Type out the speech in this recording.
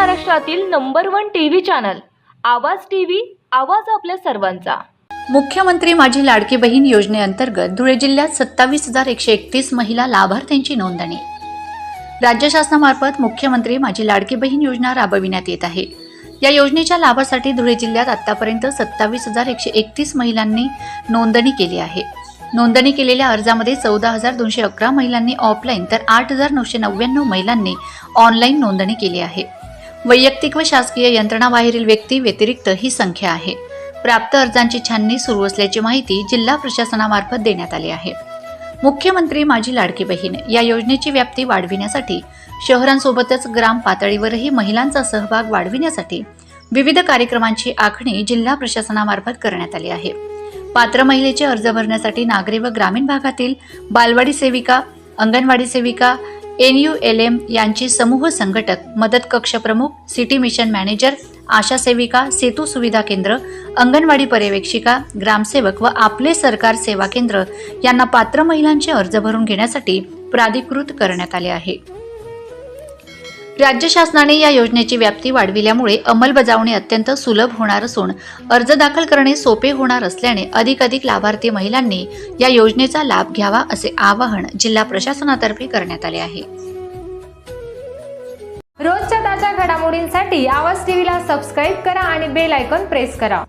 महाराष्ट्रातील number one TV channel आवाज TV आवाज आपल्या सर्वांचा. मुख्यमंत्री माझी लाडकी बहीण योजनेअंतर्गत धुळे जिल्ह्यात सत्तावीस हजार एकशे एकतीस महिला लाभार्थ्यांची नोंदणी. राज्य शासनामार्फत मुख्यमंत्री माझी लाडकी बहीण योजना राबविण्यात येत आहे. या योजनेच्या लाभासाठी धुळे जिल्ह्यात आतापर्यंत सत्तावीस हजार एकशे एकतीस महिलांनी नोंदणी केली आहे. नोंदणी केलेल्या अर्जामध्ये चौदा हजार दोनशे अकरा महिलांनी ऑफलाईन तर आठ हजार नऊशे नव्याण्णव महिलांनी ऑनलाईन नोंदणी केली आहे. वैयक्तिक व शासकीय यंत्रणाबाहेरील व्यक्ती व्यतिरिक्त ही संख्या आहे. प्राप्त अर्जांची छाननी सुरू असल्याची माहिती जिल्हा प्रशासनामार्फत देण्यात आली आहे. मुख्यमंत्री माझी लाडकी बहीण या योजनेची व्याप्ती वाढविण्यासाठी शहरांसोबतच ग्राम पातळीवरही महिलांचा सहभाग वाढविण्यासाठी विविध कार्यक्रमांची आखणी जिल्हा प्रशासनामार्फत करण्यात आली आहे. पात्र महिलेचे अर्ज भरण्यासाठी नागरी व ग्रामीण भागातील बालवाडी सेविका अंगणवाडी सेविका एन यू एल एम यांची समूह संघटक मदत कक्ष प्रमुख सिटी मिशन मॅनेजर आशा सेविका सेतू सुविधा केंद्र अंगणवाडी पर्यवेक्षिका ग्रामसेवक व आपले सरकार सेवा केंद्र यांना पात्र महिलांचे अर्ज भरून घेण्यासाठी प्राधिकृत करण्यात आले आहे. राज्य शासनाने या योजनेची व्याप्ती वाढविल्यामुळे अंमलबजावणी अत्यंत सुलभ होणार असून अर्ज दाखल करणे सोपे होणार असल्याने अधिकाधिक लाभार्थी महिलांनी या योजनेचा लाभ घ्यावा असे आवाहन जिल्हा प्रशासनातर्फे करण्यात आले आहे. रोजच्या ताज्या घडामोडींसाठी आवाज टीव्हीला सबस्क्राईब करा आणि बेल आयकॉन प्रेस करा.